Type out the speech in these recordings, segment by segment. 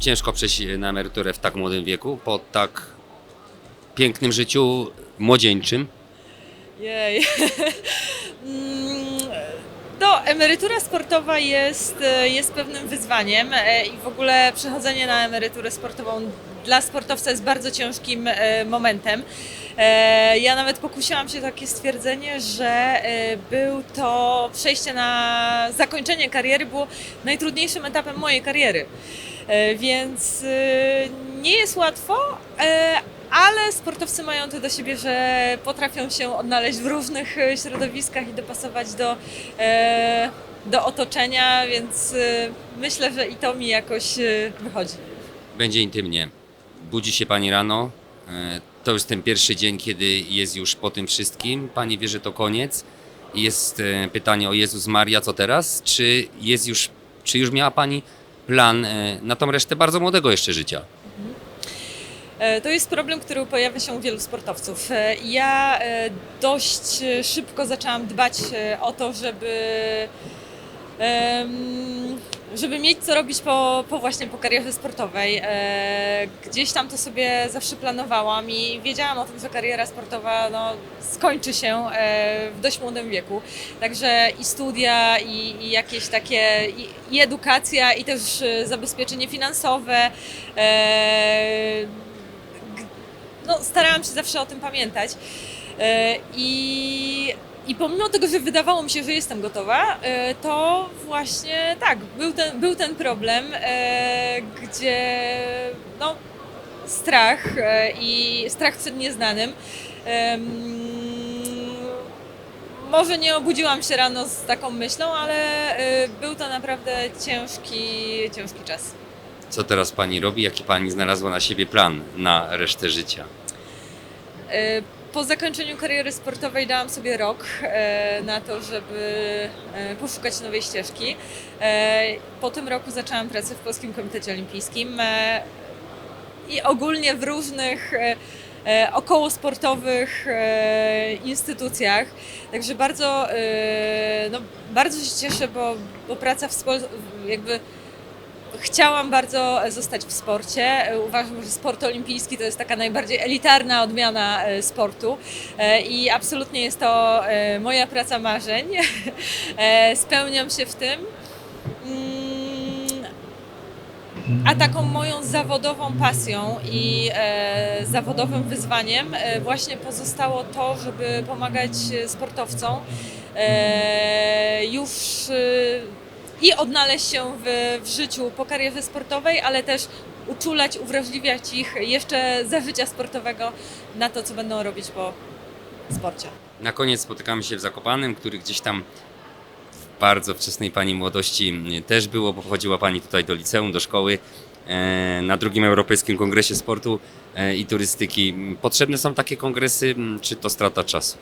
ciężko przejść na emeryturę w tak młodym wieku, po tak pięknym życiu młodzieńczym. Jej. Mm, emerytura sportowa jest, jest pewnym wyzwaniem e, i w ogóle przechodzenie na emeryturę sportową dla sportowca jest bardzo ciężkim e, momentem. E, Ja nawet pokusiłam się takie stwierdzenie, że był to przejście na zakończenie kariery było najtrudniejszym etapem mojej kariery. E, Więc e, nie jest łatwo, e, ale sportowcy mają to do siebie, że potrafią się odnaleźć w różnych e, środowiskach i dopasować do, do otoczenia, więc e, myślę, że i to mi jakoś e, wychodzi. Będzie intymnie. Budzi się pani rano. To już ten pierwszy dzień, kiedy jest już po tym wszystkim. Pani wie, że to koniec. Jest pytanie o Jezus Maria, co teraz? Czy jest już, czy już miała pani plan e, na tą resztę bardzo młodego jeszcze życia? E, To jest problem, który pojawia się u wielu sportowców. E, Ja dość szybko zaczęłam dbać o to, żeby, żeby mieć co robić po, po właśnie po karierze sportowej. E, Gdzieś tam to sobie zawsze planowałam i wiedziałam o tym, że kariera sportowa no, skończy się e, w dość młodym wieku. Także i studia, i, i jakieś takie, i, i edukacja, i też e, zabezpieczenie finansowe. e, no, starałam się zawsze o tym pamiętać. E, I, I pomimo tego, że wydawało mi się, że jestem gotowa, e, to właśnie tak, był ten, był ten problem, e, gdzie no, strach e, i strach przed nieznanym. Może nie obudziłam się rano z taką myślą, ale był to naprawdę ciężki, ciężki czas. Co teraz pani robi? Jaki pani znalazła na siebie plan na resztę życia? Po zakończeniu kariery sportowej dałam sobie rok e, na to, żeby e, poszukać nowej ścieżki. E, Po tym roku zaczęłam pracę w Polskim Komitecie Olimpijskim i ogólnie w różnych okołosportowych e, instytucjach. Także bardzo, no, bardzo się cieszę, bo, bo praca w jakby Chciałam bardzo zostać w sporcie. Uważam, że sport olimpijski to jest taka najbardziej elitarna odmiana e, sportu E, i absolutnie jest to e, moja praca marzeń. E, Spełniam się w tym. Mm, A taką moją zawodową pasją i e, zawodowym wyzwaniem e, właśnie pozostało to, żeby pomagać e, sportowcom e, już e, i odnaleźć się w, w życiu po karierze sportowej, ale też uczulać, uwrażliwiać ich jeszcze za życia sportowego na to, co będą robić po sporcie. Na koniec spotykamy się w Zakopanem, który gdzieś tam w bardzo wczesnej pani młodości też było, bo pochodziła pani tutaj do liceum, do szkoły e, na drugim Europejskim Kongresie Sportu e, i Turystyki. Potrzebne są takie kongresy, czy to strata czasu?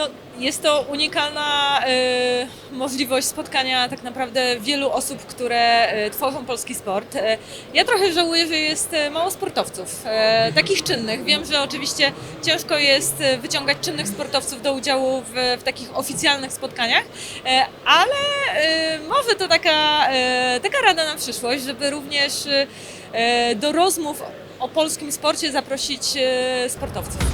No, jest to unikalna e, możliwość spotkania tak naprawdę wielu osób, które e, tworzą polski sport. E, ja trochę żałuję, że jest mało sportowców, e, takich czynnych. Wiem, że oczywiście ciężko jest wyciągać czynnych sportowców do udziału w, w takich oficjalnych spotkaniach, e, ale e, może to taka, e, taka rada na przyszłość, żeby również e, do rozmów o polskim sporcie zaprosić e, sportowców.